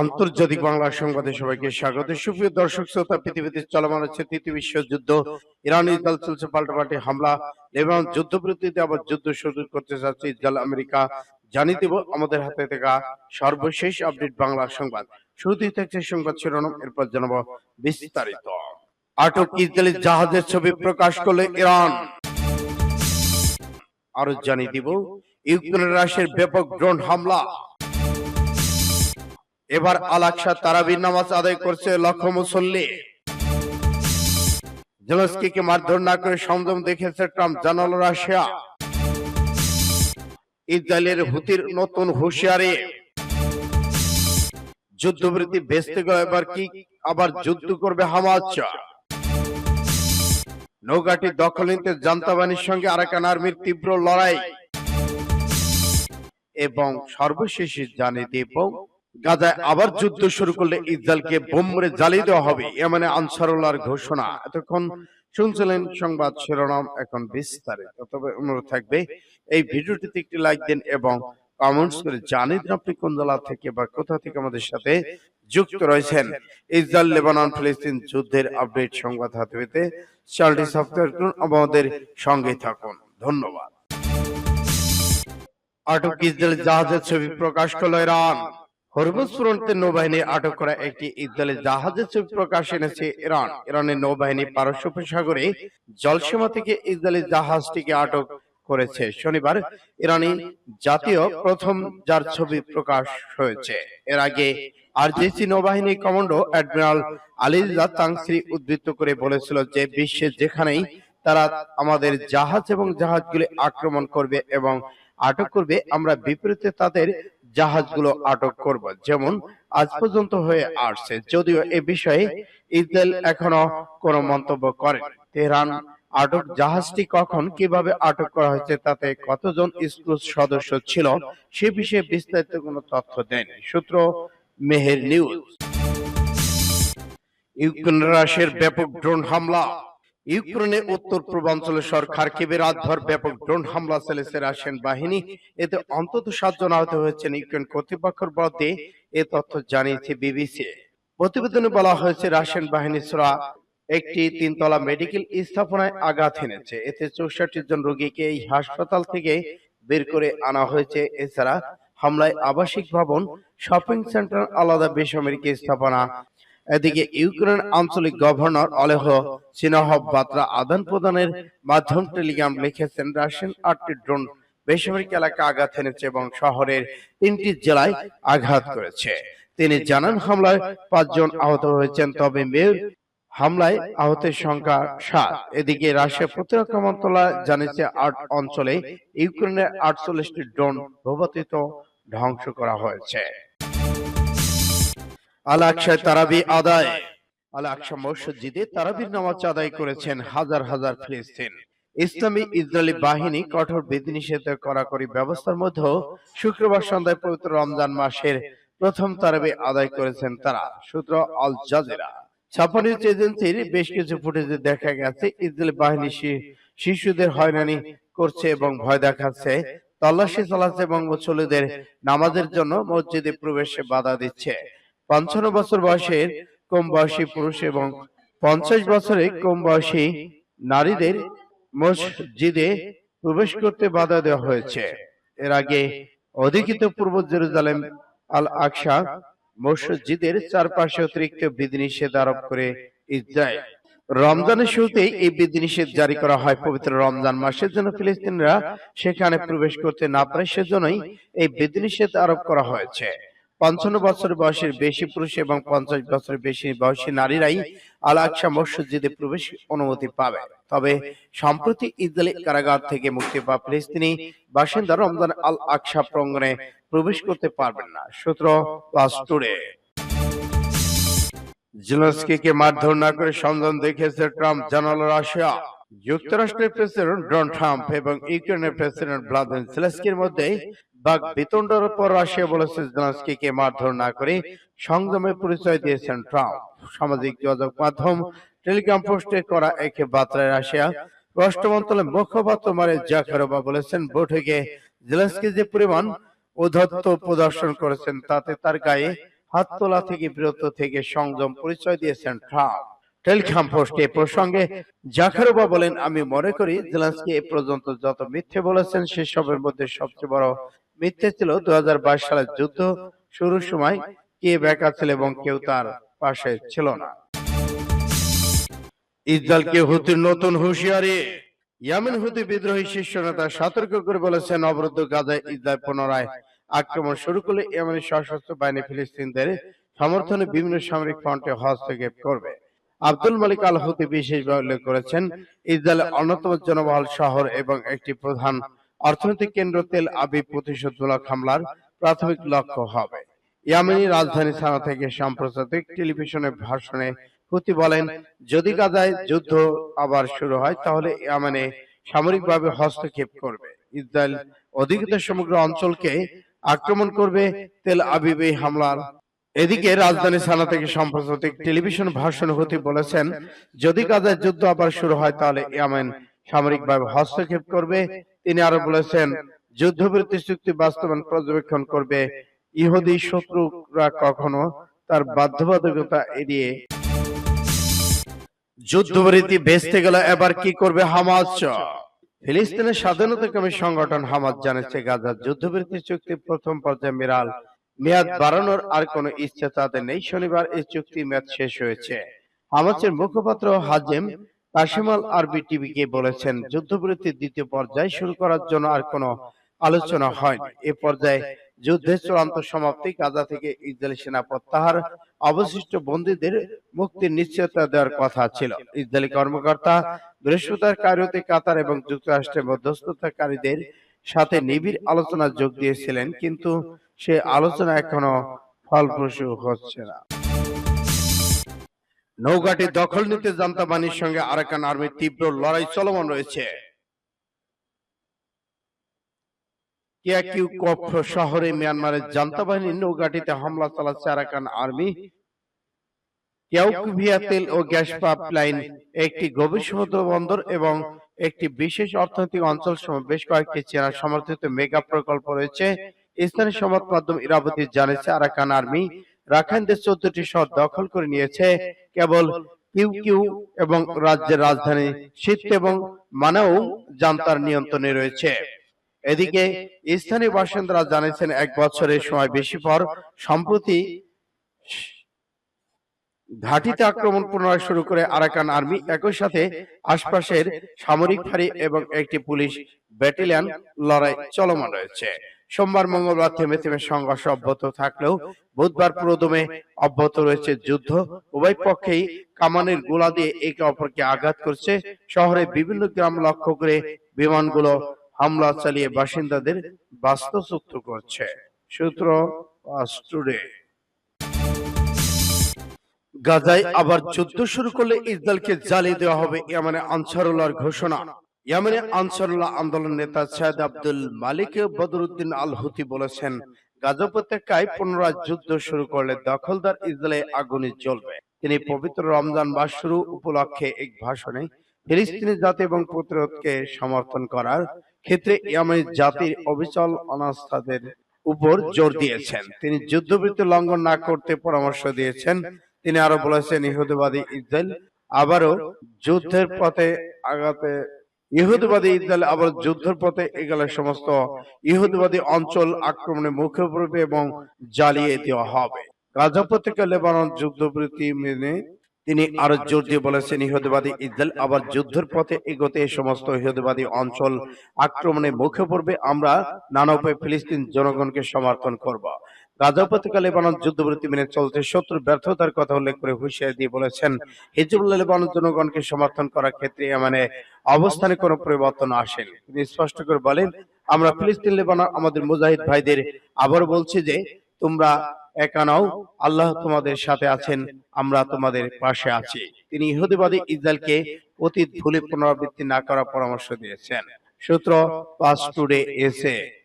আন্তর্জাতিক বাংলা সংবাদে সবাইকে স্বাগত। সুপ্রিয় দর্শক, শ্রোতা, পৃথিবীতে চলমান হচ্ছে তৃতীয় বিশ্বযুদ্ধ ইরান ইসরায়েল চলছে পাল্টাপাল্টি হামলা। লেবানন যুদ্ধবিরতিতে আবার যুদ্ধ শুরু করতে যাচ্ছে ইসরায়েল, আমেরিকা। জানিয়ে দেব আমাদের হাতে থাকা সর্বশেষ আপডেট বাংলা সংবাদ। শুরুতেই থাকছে সংবাদ শিরোনাম, এরপর জানাব বিস্তারিত। আটক ইসরায়েলি জাহাজের ছবি প্রকাশ করলে ইরান। আরও জানিয়ে দিব, ইউক্রেনের রাশিয়ার ব্যাপক ড্রোন হামলা। এবার আলাকসা তারাবির নামাজ আদায় করছে লক্ষ মুসল্লি। জেলস্কিকে মারধর না করে সংযম দেখেছে ট্রাম্প জানালো রাশিয়া। ইসরায়েলের হুতির নতুন হুঁশিয়ারি। যুদ্ধবৃত্তি বেচতে গেল এবার কি আবার যুদ্ধ করবে হামাজ নৌকাটি দখল নিতে জান্তাবাহিনীর সঙ্গে আরাকান আর্মির তীব্র লড়াই। এবং সর্বশেষ জানিয়ে দিব গাজায় আবার যুদ্ধ শুরু করলে ইসরায়েলকে বোম মেরে জ্বালিয়ে দেওয়া হবে। এমন আনসারুল্লাহর ঘোষণা। এতক্ষণ শুনছিলেন সংবাদ শিরোনাম এখন বিস্তারিত। তবে অনুরোধ থাকবে এই ভিডিওটিতে একটি লাইক দিন এবং কমেন্টস করে জানিয়ে দিন আপনি কোন জেলা থেকে বা কোথা থেকে আমাদের সাথে যুক্ত রয়েছেন। ইসরায়েল লেবানন ফিলিস্তিন যুদ্ধের আপডেট সংবাদ হাতে পেতে চ্যানেলটি সাবস্ক্রাইব করুন আমাদের সঙ্গে থাকুন। ধন্যবাদ। আটক ইসরায়েল জাহাজের ছবি প্রকাশ করল ইরান। হরমুজ প্রন্তে নৌবাহিনী আটক করা একটি ইসরায়েলি জাহাজের ছবি প্রকাশ এনেছে ইরান। ইরানের নৌবাহিনী পারস্য উপসাগরে জলসীমা থেকে ইসরায়েলি জাহাজটিকে আটক করেছে। শনিবার ইরানি জাতীয় প্রথম যার ছবি প্রকাশ হয়েছে। এর আগে আরজেসি নৌবাহিনী কমান্ডো অ্যাডমিরাল আলিজা তাংসরি উদ্ধৃত করে বলেছিল যে বিশ্বের যেখানেই তারা আমাদের জাহাজ এবং জাহাজগুলি আক্রমণ করবে এবং আটক করবে আমরা বিপরীতে তাদের জাহাজগুলো আটক করব। যেমন আজ পর্যন্ত হয়ে আসছে। যদিও এ বিষয়ে ইসরায়েল এখনও কোনো মন্তব্য করে তেহরান আটক জাহাজটি কখন কীভাবে আটক করা হয়েছে তাতে কতজন স্ক্রুজ সদস্য ছিল সে বিষয়ে বিস্তারিত কোনো তথ্য দেয়নি। সূত্র মেহের নিউজ। ইউক্রেন রাশিয়ার ব্যাপক ড্রোন হামলা। ইউক্রেনের উত্তর পূর্বাঞ্চলের শহর খার্কিবে রাতভর ব্যাপক ড্রোন হামলা চালিয়েছে রাশিয়ান বাহিনী, এতে অন্তত সাতজন আহত হয়েছেন ইউক্রেন কর্তৃপক্ষের বরাদ্দে এ তথ্য জানিয়েছে বিবিসি। প্রতিবেদনে বলা হয়েছে, রাশিয়ান বাহিনী ছোড়া একটি তিনতলা মেডিকেল স্থাপনায় আঘাত এনেছে। এতে চৌষট্টি জন রোগীকে এই হাসপাতাল থেকে বের করে আনা হয়েছে। এছাড়া হামলায় আবাসিক ভবন, শপিং সেন্টার, আলাদা বেসামরিক স্থাপনা এদিকে ইউক্রেন আঞ্চলিক গভর্নর অলেহ সিনহব বার্তা আদান প্রদানের মাধ্যম টেলিগ্রাম লিখেছেন রাশিয়ান আটটি ড্রোন। বেসামরিক এলাকা আঘাত এনেছে এবং শহরের তিনটি জেলায় আঘাত করেছে। তিনি জানান হামলায় পাঁচজন আহত হয়েছেন তবে মেয়র হামলায় আহতের সংখ্যা সাত। এদিকে রাশিয়া প্রতিরক্ষা মন্ত্রণালয় জানিয়েছে আট অঞ্চলে ইউক্রেনের আটচল্লিশটি ড্রোন ভূপাতিত ধ্বংস করা হয়েছে। আল তারাবি আদায়। আল মসজিদে তারাবির নামাজ আদায় করেছেন হাজার হাজার ফিলিস্তিন। ইসলামী ইসরায়েলি বাহিনী কঠোর বিধিনিষেধ কড়াকড়ি ব্যবস্থার মধ্যেও শুক্রবার সন্ধ্যায় পবিত্র রমজান মাসের প্রথম তারাবি আদায় করেছেন তারা। সূত্র আল জাজিরা। ছাপা নিউজ এজেন্সির বেশ কিছু ফুটেজে দেখা গেছে। ইসরায়েলি বাহিনী শিশুদের হয়রানি করছে এবং ভয় দেখাচ্ছে। তল্লাশি চালাচ্ছে এবং মুসল্লিদের নামাজের জন্য মসজিদে প্রবেশে বাধা দিচ্ছে পঞ্চান্ন বছর বয়সের কম বয়সী পুরুষ এবং পঞ্চাশ বছরের কম বয়সী নারীদের মসজিদে প্রবেশ করতে বাধা দেওয়া হয়েছে। এর আগে অধিকৃত পূর্ব জেরুজালেম আল আকসা মসজিদের চারপাশে অতিরিক্ত বিধিনিষেধ আরোপ করে ইসরায়েল। রমজানের শুরুতেই এই বিধিনিষেধ জারি করা হয় পবিত্র রমজান মাসের জন্য ফিলিস্তিনরা সেখানে প্রবেশ করতে না পারে সেজন্যই এই বিধিনিষেধ আরোপ করা হয়েছে। পঞ্চান্ন বছর বয়সের বেশি পুরুষ এবং পঞ্চাশ বছরের বেশি বয়সী নারীরাই আল আকসা মসজিদে প্রবেশ অনুমতি পাবে। তবে সম্প্রতি ইসরায়েলি কারাগার থেকে মুক্তি পাওয়া ফিলিস্তিনি বাসিন্দা রমজান আল আকসা প্রাঙ্গণে প্রবেশ করতে পারবেন না। সূত্র প্লাস টুডে। জেলেনস্কিকে মারধর না করে সন্ধান দেখেছে ট্রাম্প জানালো রাশিয়া। যুক্তরাষ্ট্রের প্রেসিডেন্ট ডোনাল্ড ট্রাম্প এবং ইউক্রেনের প্রেসিডেন্ট ভ্লাদিমির জেলেনস্কির মধ্যে বাক বিতণ্ডার পর রাশিয়া বলেছে জেলেনস্কিকে মারধর না করে সংযমের পরিচয় দিয়েছেন ট্রাম্প। সামাজিক যোগাযোগ মাধ্যম টেলিগ্রাম পোস্টে করা এক বার্তায় রাশিয়া পররাষ্ট্র মন্ত্রণালয়ের মুখপাত্র মারে জাকারোবা বলেছেন, বৈঠকে জেলেনস্কি যে পরিমাণ উদ্ধত্ত প্রদর্শন করেছেন, তাতে তার গায়ে হাত তোলা থেকে বিরত থেকে সংযম পরিচয় দিয়েছেন ট্রাম্প। টেলিগ্রাম পোস্টে প্রসঙ্গে জাকারোবা বলেন, আমি মনে করি জেলেন্সকি এ পর্যন্ত যত মিথ্যে বলেছেন, সেসবের মধ্যে সবচেয়ে বড় মিথ্যে ছিল দু সালের যুদ্ধ শুরুর সময় কে বেকা ছিল এবং কেউ তার পাশে ছিল না। ইসরায়েলকে হুতির নতুন হুঁশিয়ারি। ইয়ামেন হুতি বিদ্রোহী শীর্ষ নেতা সতর্ক করে বলেছেন, অবরুদ্ধ গাজায় পুনরায় আক্রমণ শুরু করলে ইয়েমেনের সশস্ত্র বাহিনী ফিলিস্তিনদের সমর্থনে বিভিন্ন সামরিক ফ্রন্টে হস্তক্ষেপ করবে। আব্দুল মালিক আল হুতি বিশেষভাবে উল্লেখ করেছেন, ইসরায়েলের অন্যতম জনবহুল শহর এবং একটি প্রধান অর্থনৈতিক কেন্দ্র তেল আবিব প্রতিশোধমূলক হামলার প্রাথমিক লক্ষ্য হবে। ইয়ামেনি রাজধানী সানা থেকে সাম্প্রতিক টেলিভিশনে ভাষণে হুতি বলেন, যদি গাজায় যুদ্ধ আবার শুরু হয়, তাহলে ইয়ামেনে সামরিকভাবে হস্তক্ষেপ করবে। ইসরায়েল অধিকৃত সমগ্র অঞ্চলকে আক্রমণ করবে তেল আবিব হামলার। এদিকে রাজধানী সানা থেকে সাম্প্রতিক টেলিভিশন ভাষণ হতে বলেছেন, যদি গাজায় যুদ্ধ আবার শুরু হয়, তাহলে ইয়ামেন সামরিকভাবে হস্তক্ষেপ করবে তিনি আরও বলেছেন, যুদ্ধবিরতি চুক্তি বাস্তবায়ন পর্যবেক্ষণ করবে। ইহুদি শত্রুরা কখনো তার বাধ্যবাধকতা এড়িয়ে যুদ্ধবিরতি বেচতে গেলে। এবার কি করবে হামাজ ফিলিস্তিনের স্বাধীনতাকামী সংগঠন হামাজ জানিয়েছে, গাজার যুদ্ধবিরতি চুক্তি প্রথম পর্যায়ে মিরাল মেয়াদ বাড়ানোর আর কোনো ইচ্ছে তাদের নেই। শনিবার এই চুক্তি মেয়াদ শেষ হয়েছে। হামাজের মুখপাত্র হাজেম কাশিমাল আরবি টিভিকে বলেছেন যুদ্ধবিরতির দ্বিতীয় পর্যায় শুরু করার জন্য আর কোনো আলোচনা হয়নি। এ পর্যায়ে যুদ্ধের চূড়ান্ত সমাপ্তি গাজা থেকে ইসরায়েলি সেনা প্রত্যাহার অবশিষ্ট বন্দীদের মুক্তির নিশ্চয়তা দেওয়ার কথা ছিল। ইসরায়েলি কর্মকর্তা বৃহস্পতিবার কায়রোতে কাতার এবং যুক্তরাষ্ট্রের মধ্যস্থতাকারীদের সাথে নিবিড় আলোচনা যোগ দিয়েছিলেন কিন্তু সে আলোচনা এখনও ফলপ্রসূ হচ্ছে না। নৌঘাটি দখল নিতে জান্তা বাহিনীর সঙ্গে আরাকান আর্মির তীব্র লড়াই চলমান রয়েছে। শহরে মিয়ানমারের জান্তা হামলা চালাচ্ছে আরাকান আর্মি। তেল ও গ্যাস পাইপলাইন একটি গভীর সমুদ্র বন্দর এবং একটি বিশেষ অর্থনৈতিক অঞ্চল বেশ কয়েকটি চেনা সমর্থিত মেগা প্রকল্প রয়েছে। স্থানীয় সংবাদ মাধ্যম ইরাবতী জানিয়েছে, আরাকান আর্মি রাখাইনদের চোদ্দটি শহর দখল করে নিয়েছে। কেবল কিউ কিউ এবং রাজ্যের রাজধানী শীত এবং মানাও জান্তার নিয়ন্ত্রণে রয়েছে। এদিকে স্থানীয় বাসিন্দারা জানিয়েছেন, এক বছরের সময় বেশি পর সম্প্রতি ঘাটিতে আক্রমণ পুনরায় শুরু করে আরাকান আর্মি একই সাথে আশপাশের সামরিক ফাঁড়ি এবং একটি পুলিশ ব্যাটালিয়ন লড়াই চলমান রয়েছে। সোমবার, মঙ্গলবার থেমে থেমে সংঘর্ষ অব্যাহত থাকলেও বুধবার পুরোদমে অব্যাহত রয়েছে যুদ্ধ। উভয় পক্ষেই কামানের গোলা দিয়ে একে অপরকে আঘাত করছে। শহরে বিভিন্ন গ্রাম লক্ষ্য করে বিমানগুলো হামলা চালিয়ে বাসিন্দাদের বাস্তুচ্যুত করছে। সূত্র টুডে। গাজায় আবার যুদ্ধ শুরু করলে ইসরায়েলকে জ্বালিয়ে দেওয়া হবে ইয়ামানে আনসারুল্লাহর ঘোষণা। ইয়ামানে আনসারুল্লাহ আন্দোলন নেতা সাইদ আব্দুল মালিক বদরুদ্দিন আল হুতি বলেছেন গাজা উপত্যকায় পুনরায় যুদ্ধ শুরু করলে দখলদার ইসরায়েলে আগুনে জ্বলবে। তিনি পবিত্র রমজান মাস শুরু উপলক্ষে এক ভাষণে ফিলিস্তিনি জাতি এবং প্রতিরোধকে সমর্থন করার ক্ষেত্রে ইয়ামের জাতির অবিচল অনাস্থাদের উপর জোর দিয়েছেন। তিনি যুদ্ধবৃত্তি লঙ্ঘন না করতে পরামর্শ দিয়েছেন। তিনি আরও বলেছেন ইহুদিবাদী ইসরায়েল আবারও যুদ্ধের পথে আগাতে ইহুদিবাদী ইসরায়েল আবার যুদ্ধের পথে এগেলে সমস্ত ইহুদিবাদী অঞ্চল আক্রমণে মুখে পড়বে এবং জ্বালিয়ে দেওয়া হবে। গাজা লেবানন যুদ্ধবৃত্তি মেনে তিনি আরও জোর দিয়ে বলেছেন, ইহুদিবাদী ইসরায়েল আবার যুদ্ধের পথে এগোতে সমস্ত ইহুদিবাদী অঞ্চল আক্রমণে মুখে পড়বে। আমরা নানা উপায়ে ফিলিস্তিন জনগণকে সমর্থন করব। গাজা উপত্যকা লেবানন যুদ্ধবৃত্তি মেনে চলতে শত্রুর ব্যর্থতার কথা উল্লেখ করে হুঁশিয়ারি দিয়ে বলেছেন হিজবুল্লাহ লেবানন জনগণকে সমর্থন করার ক্ষেত্রে মানে অবস্থানে কোনো পরিবর্তন আসেনি। তিনি স্পষ্ট করে বলেন, আমরা ফিলিস্তিন, লেবানন, আমাদের মুজাহিদ ভাইদের আবার বলছি যে, তোমরা একা নাও, আল্লাহ তোমাদের সাথে আছেন, আমরা তোমাদের পাশে আছি। তিনি ইহুদিবাদী ইসরায়েলকে অতীত ভুলে পুনরাবৃত্তি না করার পরামর্শ দিয়েছেন। সূত্র পাস টুডে এসে